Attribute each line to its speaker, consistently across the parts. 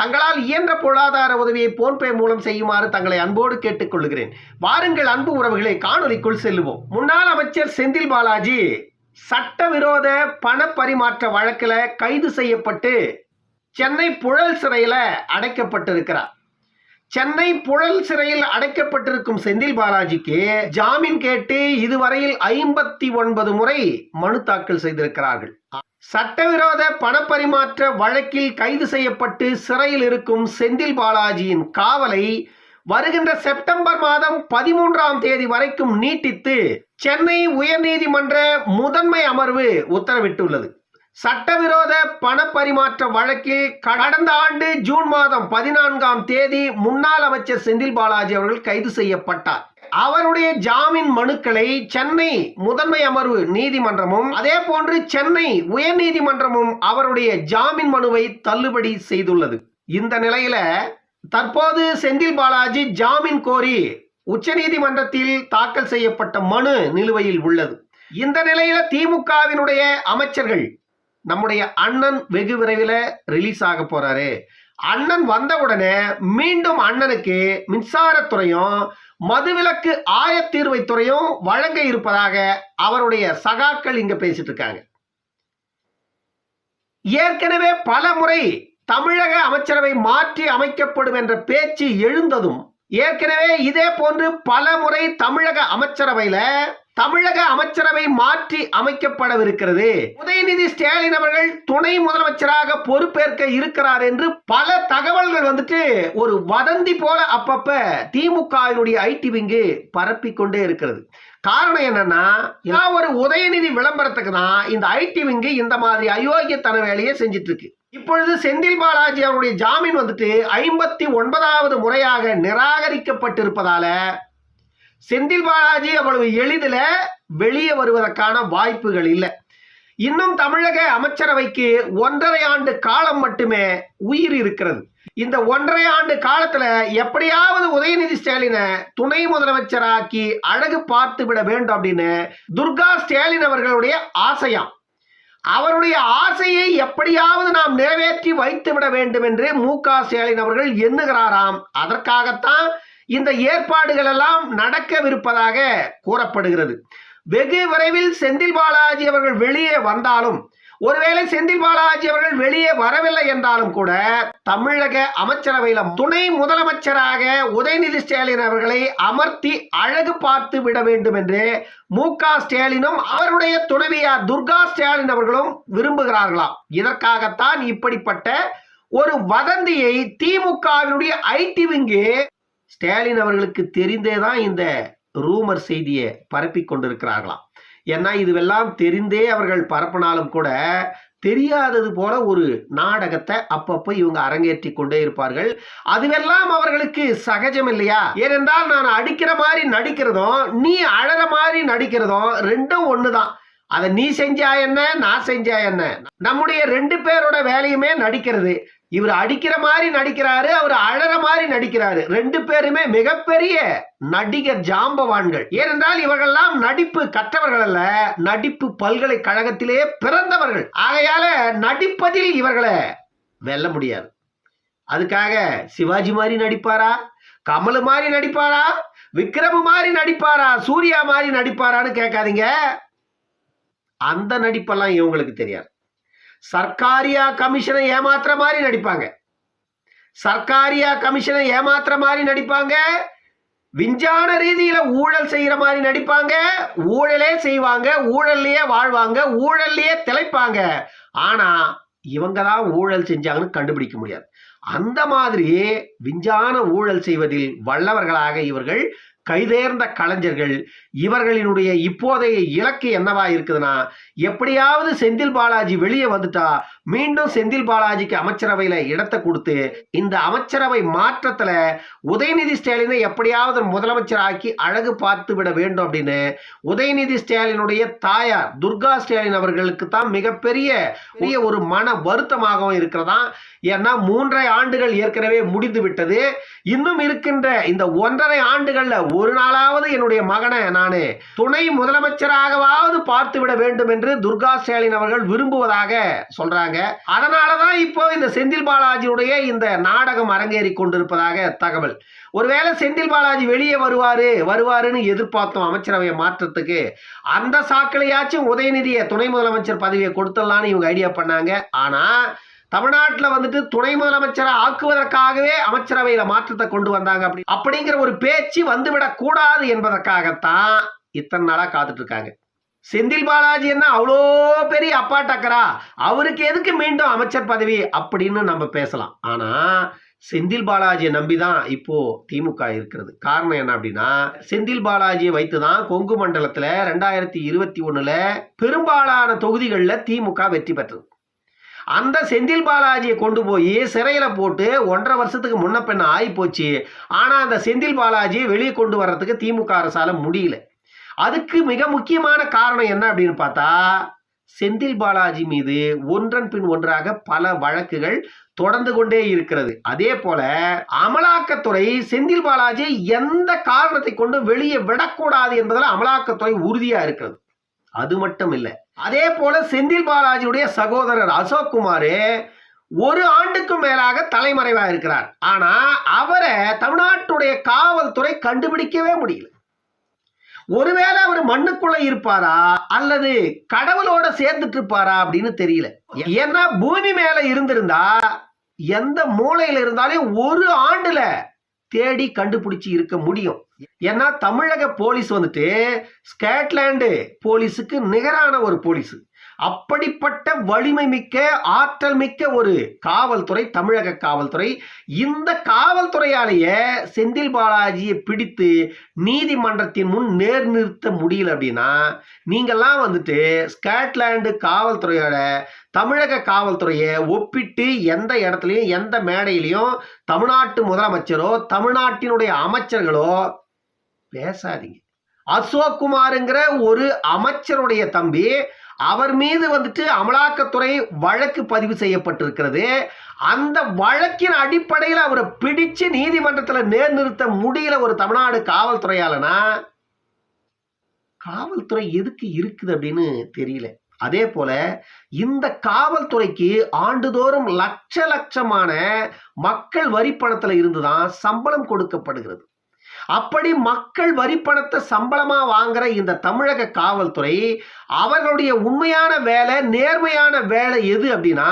Speaker 1: தங்களால் இயன்ற பொருளாதார உதவியை போன்பே மூலம் செய்யுமாறு தங்களை அன்போடு கேட்டுக்கொள்கிறேன். வாருங்கள் அன்பு உறவுகளை காணொலிக்குள் செல்லுவோம். முன்னாள் அமைச்சர் செந்தில் பாலாஜி சட்டவிரோத பண பரிமாற்ற வழக்கில் கைது செய்யப்பட்டு சென்னை புழல் சிறையில் அடைக்கப்பட்டிருக்கிறார். சென்னை புழல் சிறையில் அடைக்கப்பட்டிருக்கும் செந்தில் பாலாஜிக்கு ஜாமீன் கேட்டு இதுவரையில் ஐம்பத்தி ஒன்பது முறை மனு தாக்கல் செய்திருக்கிறார்கள். சட்டவிரோத பணப்பரிமாற்ற வழக்கில் கைது செய்யப்பட்டு சிறையில் இருக்கும் செந்தில் பாலாஜியின் காவலை வருகின்ற செப்டம்பர் மாதம் பதிமூன்றாம் தேதி வரைக்கும் நீட்டித்து சென்னை உயர்நீதிமன்ற முதன்மை அமர்வு உத்தரவிட்டுள்ளது. சட்டவிரோத பணப்பரிமாற்ற வழக்கில் கடந்த ஆண்டு ஜூன் மாதம் பதினான்காம் தேதி முன்னாள் அமைச்சர் செந்தில் பாலாஜி அவர்கள் கைது செய்யப்பட்டார். அவருடைய ஜாமீன் மனுக்களை சென்னை முதன்மை அமர்வு நீதிமன்றமும் அதே போன்று சென்னை உயர்நீதிமன்றமும் அவருடைய ஜாமீன் மனுவை தள்ளுபடி செய்துள்ளது. இந்த நிலையில தற்போது செந்தில் பாலாஜி ஜாமீன் கோரி உச்சநீதிமன்றத்தில் தாக்கல் செய்யப்பட்ட மனு நிலுவையில் உள்ளது. இந்த நிலையில திமுகவினுடைய அமைச்சர்கள் நம்முடைய அண்ணன் வெகு விரைவில் ரிலீஸ் ஆக போறாரு. அண்ணன் வந்தவுடனே மீண்டும் அண்ணனுக்கு மின்சாரத்துறையும் மதுவிலக்கு ஆயத்தீர்வைத்துறையும் வழங்க இருப்பதாக அவருடைய சகாக்கள் இங்க பேசிட்டு இருக்காங்க. ஏற்கனவே பல முறை தமிழக அமைச்சரவை மாற்றி அமைக்கப்படும் என்ற பேச்சு எழுந்ததும் ஏற்கனவே இதே போன்று பல முறை தமிழக அமைச்சரவையில தமிழக அமைச்சரவை மாற்றி அமைக்கப்படவிருக்கிறது. உதயநிதி ஸ்டாலின் அவர்கள் துணை முதலமைச்சராக பொறுப்பேற்க இருக்கிறார் என்று பல தகவல்கள் வந்துட்டு ஒரு வதந்தி போல அப்பப்ப திமுகவினுடைய ஐடி விங்கு பரப்பிக்கொண்டே இருக்கிறது. காரணம் என்னன்னா ஒரு உதயநிதி விளம்பரத்துக்கு தான் இந்த ஐடி விங்கு இந்த மாதிரி அயோக்கியத்தன வேலையை செஞ்சிட்டு இருக்கு இப்பொழுது செந்தில் பாலாஜி அவருடைய ஜாமீன் வந்துட்டு ஐம்பத்தி ஒன்பதாவது முறையாக நிராகரிக்கப்பட்டிருப்பதால செந்தில் பாலாஜி அவ்வளவு எளிதில் வெளியே வருவதற்கான வாய்ப்புகள் இல்லை. இன்னும் தமிழக அமைச்சரவைக்கு ஒன்றரை ஆண்டு காலம் மட்டுமே உயிர் இருக்கிறது. இந்த ஒன்றரை ஆண்டு காலத்துல எப்படியாவது உதயநிதி ஸ்டாலினை துணை முதலமைச்சராக்கி அழகு பார்த்து விட வேண்டும் அப்படின்னு துர்கா ஸ்டாலின் அவர்களுடைய ஆசையாம். அவருடைய ஆசையை எப்படியாவது நாம் நிறைவேற்றி வைத்து விட வேண்டும் என்று மு க ஸ்டாலின் அவர்கள் எண்ணுகிறாராம். அதற்காகத்தான் இந்த ஏற்பாடுகள் எல்லாம் நடக்கவிருப்பதாக கூறப்படுகிறது. வெகு விரைவில் செந்தில் பாலாஜி அவர்கள் வெளியே வந்தாலும் ஒருவேளை செந்தில் பாலாஜி அவர்கள் வெளியே வரவில்லை என்றாலும் கூட தமிழக அமைச்சரவையில் துணை முதலமைச்சராக உதயநிதி ஸ்டாலின் அவர்களை அமர்த்தி அழகு பார்த்து விட வேண்டும் என்று மு ஸ்டாலினும் அவருடைய துணைவியார் துர்கா ஸ்டாலின் அவர்களும் விரும்புகிறார்களாம் இதற்காகத்தான் இப்படிப்பட்ட ஒரு வதந்தியை திமுகவினுடைய ஐடி விங்கு ஸ்டாலின் அவர்களுக்கு தெரிந்தே தான் இந்த ரூமர் செய்தியை பரப்பி கொண்டிருக்கிறார்களாம். ஏன்னா இதுவெல்லாம் தெரிந்தே அவர்கள் பரப்பினாலும் கூட தெரியாதது போல ஒரு நாடகத்தை அப்பப்போ இவங்க அரங்கேற்றி கொண்டே இருப்பார்கள். அதுவெல்லாம் அவர்களுக்கு சகஜம் இல்லையா? ஏனென்றால் நான் அடிக்கிற மாதிரி நடிக்கிறதும் நீ அழற மாதிரி நடிக்கிறதும் ரெண்டும் ஒன்று தான் அதை நீ செஞ்சா என்ன நான் செஞ்சா என்ன? நம்முடைய ரெண்டு பேரோட வேலையுமே நடிக்கிறது. இவர் அடிக்கிற மாதிரி நடிக்கிறாரு அவர் அழற மாதிரி நடிக்கிறாரு. ரெண்டு பேருமே மிகப்பெரிய நடிகர் ஜாம்பவான்கள். ஏனென்றால் இவர்கள்லாம் நடிப்பு கற்றவர்கள் அல்ல நடிப்பு பல்கலைக்கழகத்திலே பிறந்தவர்கள். ஆகையால நடிப்பதில் இவர்களை வெல்ல முடியாது. அதுக்காக சிவாஜி மாதிரி நடிப்பாரா? கமல் மாதிரி நடிப்பாரா? விக்ரம் மாதிரி நடிப்பாரா? சூர்யா மாதிரி நடிப்பாரான்னு கேட்காதீங்க. அந்த நடிப்பெல்லாம் இவங்களுக்கு தெரியாது. சர்க்காரியா கமிஷனை ஏமாத்துற மாதிரி நடிப்பாங்க. சர்க்காரியா கமிஷனை ஏமாத்துற மாதிரி நடிப்பாங்க. விஞ்ஞான ரீதியில ஊழல் செய்யற மாதிரி நடிப்பாங்க. ஊழலே செய்வாங்க. ஊழல்லையே வாழ்வாங்க. ஊழல்லையே திளைப்பாங்க. ஆனா இவங்க தான் ஊழல் செஞ்சாங்கன்னு கண்டுபிடிக்க முடியாது. அந்த மாதிரி விஞ்ஞான ஊழல் செய்வதில் வல்லவர்களாக இவர்கள் கைதேர்ந்த கலைஞர்கள் இவர்களினுடைய இப்போதைய இலக்கு என்னவா இருக்குதுன்னா எப்படியாவது செந்தில் பாலாஜி வெளியே வந்துட்டா மீண்டும் செந்தில் பாலாஜிக்கு அமைச்சரவையில இடத்தை கொடுத்து இந்த அமைச்சரவை மாற்றத்துல உதயநிதி ஸ்டாலினை எப்படியாவது முதலமைச்சர் ஆக்கி அழகு பார்த்து விட வேண்டும் அப்படின்னு உதயநிதி ஸ்டாலினுடைய தாயார் துர்கா ஸ்டாலின் அவர்களுக்கு தான் மிகப்பெரிய ஒரு மன வருத்தமாகவும் இருக்கிறதா? ஏன்னா மூன்றரை ஆண்டுகள் ஏற்கனவே முடிந்து விட்டது. இன்னும் இருக்கின்ற இந்த ஒன்றரை ஆண்டுகள்ல ஒரு நாளாவது என்னுடைய மகனை நான் துணை முதலமைச்சராகவாவது பார்த்து விட வேண்டும் என்று துர்கா ஸ்டாலின் அவர்கள் விரும்புவதாக சொல்றாங்க. அதனாலதான் இப்போ இந்த செந்தில் பாலாஜியுடைய இந்த நாடகம் அரங்கேறி கொண்டிருப்பதாக தகவல். ஒருவேளை செந்தில் பாலாஜி வெளியே வருவாரு வருவாருன்னு எதிர்பார்த்தோம் அமைச்சரவையை மாற்றத்துக்கு. அந்த சாக்கலையாச்சும் உதயநிதியை துணை முதலமைச்சர் பதவியை கொடுத்துடலான்னு இவங்க ஐடியா பண்ணாங்க. ஆனா தமிழ்நாட்டில் வந்துட்டு துணை முதலமைச்சரை ஆக்குவதற்காகவே அமைச்சரவையில் மாற்றத்தை கொண்டு வந்தாங்க அப்படி. அப்படிங்கிற ஒரு பேச்சு வந்துவிடக் கூடாது என்பதற்காகத்தான் இத்தனை நாளாக காத்துட்டு இருக்காங்க செந்தில் பாலாஜி என்ன அவ்வளோ பெரிய அப்பா டக்கரா அவருக்கு எதுக்கு மீண்டும் அமைச்சர் பதவி அப்படின்னு நம்ம பேசலாம். ஆனா செந்தில் பாலாஜியை நம்பி தான் இப்போ திமுக இருக்கிறது. காரணம் என்ன அப்படின்னா செந்தில் பாலாஜியை வைத்து தான் கொங்கு மண்டலத்தில் ரெண்டாயிரத்தி இருபத்தி ஒன்றில் பெரும்பாலான தொகுதிகளில் திமுக வெற்றி பெற்றது. அந்த செந்தில் பாலாஜியை கொண்டு போய் சிறையில் போட்டு ஒன்றரை வருஷத்துக்கு முன்ன பின்ன ஆகி போச்சு ஆனால் அந்த செந்தில் பாலாஜியை வெளியே கொண்டு வர்றதுக்கு திமுக அரசால் முடியல. அதுக்கு மிக முக்கியமான காரணம் என்ன அப்படின்னு பார்த்தா செந்தில் பாலாஜி மீது ஒன்றன் பின் ஒன்றாக பல வழக்குகள் தொடர்ந்து கொண்டே இருக்கிறது. அதே போல அமலாக்கத்துறை செந்தில் பாலாஜி எந்த காரணத்தை கொண்டு வெளியே விடக்கூடாது என்பதில் அமலாக்கத்துறை உறுதியாக இருக்கிறது. அது மட்டும் இல்லை அதே போல செந்தில் பாலாஜியுடைய சகோதரர் அசோக் குமார் ஒரு ஆண்டுக்கும் மேலாக தலைமறைவா இருக்கிறார். ஆனா அவரை தமிழ்நாட்டுடைய காவல்துறை கண்டுபிடிக்கவே முடியல. ஒருவேளை அவர் மண்ணுக்குள்ள இருப்பாரா அல்லது கடவுளோட சேர்ந்துட்டு இருப்பாரா அப்படின்னு தெரியல. ஏன்னா பூமி மேல இருந்திருந்தா எந்த மூளையில இருந்தாலும் ஒரு ஆண்டுல தேடி கண்டுபிடிச்சு இருக்க முடியும். ஏன்னா தமிழக போலீஸ் வந்துட்டு ஸ்காட்லாண்டு போலீஸுக்கு நிகரான ஒரு போலீஸ். அப்படிப்பட்ட வலிமை மிக்க ஆற்றல் மிக்க ஒரு காவல்துறை தமிழக காவல்துறை இந்த காவல்துறையாலேயே செந்தில் பாலாஜியை பிடித்து நீதிமன்றத்தின் முன் நேர் நிறுத்த முடியல அப்படின்னா நீங்கள்லாம் வந்துட்டு ஸ்காட்லாண்டு காவல்துறையோட தமிழக காவல்துறையை ஒப்பிட்டு எந்த இடத்துலையும் எந்த மேடையிலையும் தமிழ்நாட்டு முதலமைச்சரோ தமிழ்நாட்டினுடைய அமைச்சர்களோ பேசாதீங்க. அசோக்குமாருங்கிற ஒரு அமைச்சருடைய தம்பி அவர் மீது வந்துட்டு அமலாக்கத்துறை வழக்கு பதிவு செய்யப்பட்டிருக்கிறது. அந்த வழக்கின் அடிப்படையில் அவரை பிடிச்சு நீதிமன்றத்தில் நேர் நிறுத்த முடியல ஒரு தமிழ்நாடு காவல்துறையாலனா? காவல்துறை எதுக்கு இருக்குது அப்படின்னு தெரியல. அதே போல இந்த காவல்துறைக்கு ஆண்டுதோறும் லட்ச லட்சமான மக்கள் வரி பணத்துல இருந்துதான் சம்பளம் கொடுக்கப்படுகிறது. அப்படி மக்கள் வரி பணத்தை சம்பளமா வாங்குற இந்த தமிழக காவல்துறை அவர்களுடைய உண்மையான வேலை நேர்மையான வேலை எது அப்படின்னா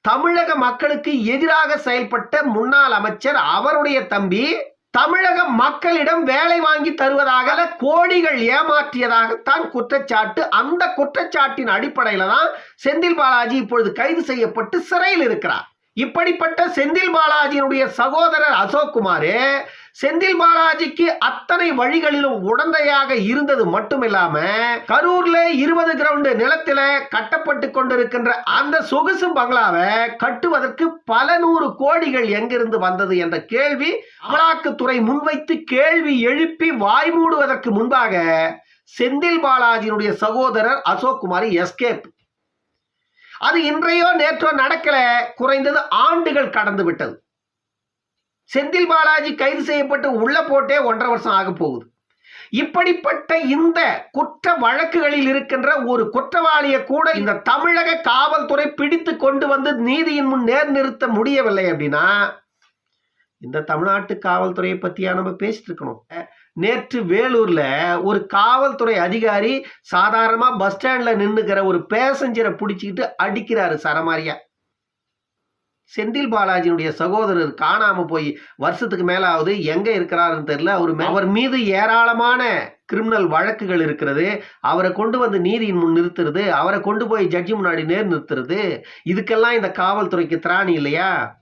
Speaker 1: தமிழக மக்களுக்கு எதிராக செயல்பட்ட முன்னாள் அமைச்சர் அவருடைய தம்பி தமிழக மக்களிடம் வேலை வாங்கி தருவதாக கோடிகள் ஏமாற்றியதாகத்தான் குற்றச்சாட்டு. அந்த குற்றச்சாட்டின் அடிப்படையில தான் செந்தில் பாலாஜி இப்பொழுது கைது செய்யப்பட்டு சிறையில் இருக்கிறார். இப்படிப்பட்ட செந்தில் பாலாஜியினுடைய சகோதரர் அசோக்குமார் செந்தில் பாலாஜிக்கு அத்தனை வழிகளிலும் உடந்தையாக இருந்தது மட்டுமில்லாம கரூர்ல இருபது கிரவுண்டு நிலத்தில கட்டப்பட்டு கொண்டிருக்கின்ற அந்த சொகுசு பங்களாவை கட்டுவதற்கு பல நூறு கோடிகள் எங்கிருந்து வந்தது என்ற கேள்வி அமலாக்கத்துறை முன்வைத்து கேள்வி எழுப்பி வாய் மூடுவதற்கு முன்பாக செந்தில் பாலாஜியினுடைய சகோதரர் அசோக் குமார் எஸ்கேப். அது இன்றையோ நேற்றோ நடக்கல குறைந்தது ஆண்டுகள் கடந்து விட்டது. செந்தில் பாலாஜி கைது செய்யப்பட்டு உள்ள போட்டே ஒன்றரை வருஷம் ஆக போகுது. இப்படிப்பட்ட இந்த குற்ற வழக்குகளில் இருக்கின்ற ஒரு குற்றவாளியை கூட இந்த தமிழக காவல்துறை பிடித்து கொண்டு வந்து நீதியின் முன் நேர் நிறுத்த முடியவில்லை அப்படின்னா இந்த தமிழ்நாட்டு காவல்துறையை பத்தியா நம்ம பேசிட்டு இருக்கணும்? நேற்று வேலூர்ல ஒரு காவல்துறை அதிகாரி சாதாரணமா பஸ் ஸ்டாண்ட்ல நின்னுக்கிற ஒரு பேசஞ்சரை பிடிச்சிக்கிட்டு அடிக்கிறாரு சரமாரியா. செந்தில் பாலாஜியினுடைய சகோதரர் காணாம போய் வருஷத்துக்கு மேலாவது எங்க இருக்கிறாருன்னு தெரியல. அவர் அவர் மீது ஏராளமான கிரிமினல் வழக்குகள் இருக்கிறது. அவரை கொண்டு வந்து நீதியின் முன் நிறுத்துறது. அவரை கொண்டு போய் ஜட்ஜி முன்னாடி நேர் நிறுத்துறது. இதுக்கெல்லாம் இந்த காவல்துறைக்கு திராணி இல்லையா?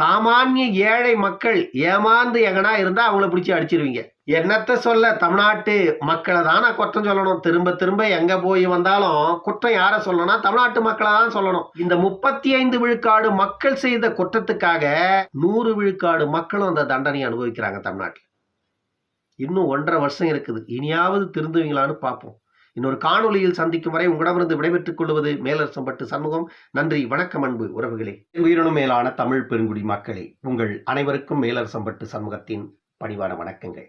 Speaker 1: சாமானிய ஏழை மக்கள் ஏமாந்து எங்கனா இருந்தா அவங்கள பிடிச்சி அடிச்சிருவீங்க. என்னத்த சொல்ல தமிழ்நாட்டு மக்களை தான் நான் குற்றம் சொல்லணும். திரும்ப திரும்ப எங்க போய் வந்தாலும் குற்றம் யாரை சொல்லணும்னா தமிழ்நாட்டு மக்களை தான் சொல்லணும். இந்த முப்பத்தி ஐந்து விழுக்காடு மக்கள் செய்த குற்றத்துக்காக நூறு விழுக்காடு மக்களும் அந்த தண்டனையை அனுபவிக்கிறாங்க தமிழ்நாட்டில். இன்னும் ஒன்றரை வருஷம் இருக்குது. இனியாவது திருந்துவீங்களான்னு பார்ப்போம். இன்னொரு காணொலியில் சந்திக்கும் வரை உங்களிடமிருந்து விடைபெற்றுக் கொள்வது மேலரசம்பட்டு சண்முகம். நன்றி வணக்கம் அன்பு உறவுகளே. உயிரினும் மேலான தமிழ் பெருங்குடி மக்களே உங்கள் அனைவருக்கும் மேலரசம்பட்டு சண்முகத்தின் பணிவான வணக்கங்கள்.